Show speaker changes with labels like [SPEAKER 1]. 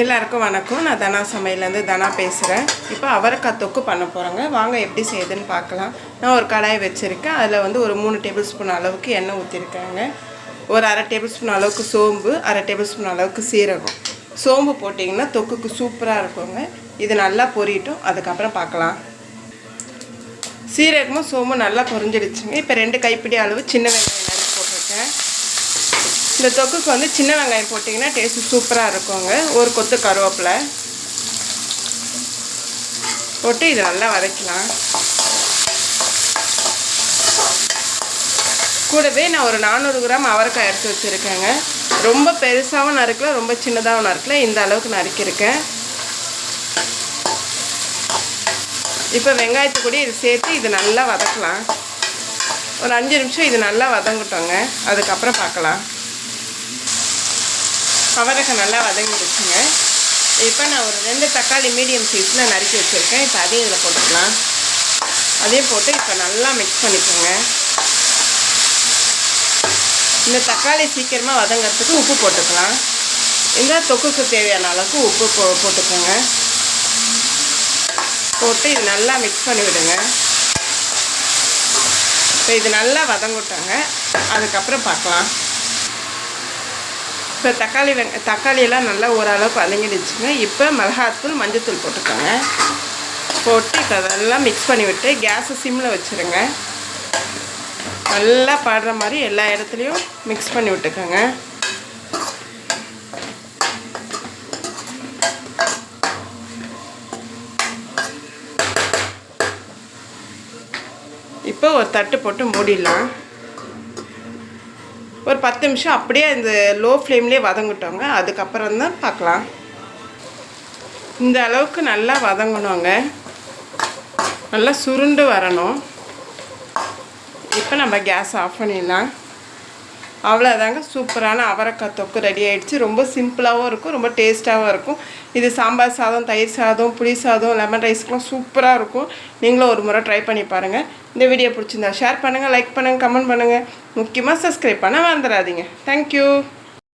[SPEAKER 1] எல்லாருக்கும் வணக்கம். நான் தனா சமையலேருந்து தனா பேசுகிறேன். இப்போ அவரைக்காய் தொக்கு பண்ண போகிறேங்க. வாங்க எப்படி செய்யுதுன்னு பார்க்கலாம். நான் ஒரு கடாய் வச்சுருக்கேன். அதில் வந்து ஒரு மூணு டேபிள் ஸ்பூன் அளவுக்கு எண்ணெய் ஊற்றிருக்காங்க. ஒரு அரை டேபிள் ஸ்பூன் அளவுக்கு சோம்பு அரை டேபிள் ஸ்பூன் அளவுக்கு சீரகம். சோம்பு போட்டிங்கன்னா தொக்குக்கு சூப்பராக இருக்குங்க. இது நல்லா பொரியட்டும். அதுக்கப்புறம் பார்க்கலாம். சீரகமும் சோம்பும் நல்லா பொரிஞ்சிடுச்சுங்க. இப்போ ரெண்டு கைப்பிடி அளவு சின்ன வெங்காயம் நறுக்கி போட்டிருக்கேன். இந்த தொக்குக்கு வந்து சின்ன வெங்காயம் போட்டிங்கன்னா டேஸ்ட்டு சூப்பராக இருக்குங்க. ஒரு கொத்து கருவேப்பிலை. போட்டு இது நல்லா வதக்கலாம். கூடவே நான் ஒரு நானூறு கிராம் அவரைக்காய் எடுத்து வச்சுருக்கேங்க. ரொம்ப பெருசாகவும் நறுக்கல ரொம்ப சின்னதாகவும் நறுக்கல. இந்த அளவுக்கு நறுக்கியிருக்கேன். இப்போ வெங்காயத்து கூட இது சேர்த்து இது நல்லா வதக்கலாம். ஒரு அஞ்சு நிமிஷம் இது நல்லா வதங்கட்டோங்க. அதுக்கப்புறம் பார்க்கலாம். அவரைக்காய் நல்லா வதங்கிடுச்சுங்க. இப்போ நான் ஒரு ரெண்டு தக்காளி மீடியம் சைஸில் நறுக்கி வச்சுருக்கேன். இப்போ அதையும் இதில் போட்டுக்கலாம். அதையும் போட்டு இப்போ நல்லா மிக்ஸ் பண்ணிக்கோங்க. இந்த தக்காளி சீக்கிரமாக வதங்கிறதுக்கு உப்பு போட்டுக்கலாம். இந்த தொக்குக்கு தேவையான அளவுக்கு உப்பு போ போட்டுக்கோங்க. போட்டு இது நல்லா மிக்ஸ் பண்ணி விடுங்க இப்போ இது நல்லா வதங்கிட்டாங்க. அதுக்கப்புறம் பார்க்கலாம். இப்போ தக்காளி வெங்க தக்காளியெல்லாம் நல்லா ஓரளவுக்கு வதங்கிடுச்சுங்க. இப்போ மிளகாத்தூள் மஞ்சத்தூள் போட்டுக்கோங்க. போட்டு இப்போ அதெல்லாம் மிக்ஸ் பண்ணி விட்டு கேஸை சிம்மில் வச்சுருங்க. நல்லா பாடுற மாதிரி எல்லா இடத்துலையும் மிக்ஸ் பண்ணி விட்டுக்கோங்க. இப்போ ஒரு தட்டு போட்டு மூடிடலாம். ஒரு பத்து நிமிஷம் அப்படியே இந்த லோ ஃப்ளேம்லேயே வதங்கிட்டோங்க. அதுக்கப்புறம் தான் பார்க்கலாம். இந்த அளவுக்கு நல்லா வதங்கணுங்க. நல்லா சுருண்டு வரணும். இப்போ நம்ம கேஸ் ஆஃப் பண்ணிடலாம். அவ்வளோதாங்க சூப்பரான அவரைக்காய் தொக்கு ரெடி ஆகிடுச்சு ரொம்ப சிம்பிளாகவும் இருக்கும் ரொம்ப டேஸ்ட்டாகவும் இருக்கும். இது சாம்பார் சாதம் தயிர் சாதம் புளி சாதம் லெமன் ரைஸ்க்கெலாம் சூப்பராக இருக்கும். நீங்களும் ஒரு முறை ட்ரை பண்ணி பாருங்கள் இந்த வீடியோ பிடிச்சிருந்தா ஷேர் பண்ணுங்கள் லைக் பண்ணுங்கள் கமெண்ட் பண்ணுங்கள் முக்கியமாக சப்ஸ்கிரைப் பண்ண வந்துடாதீங்க தேங்க்யூ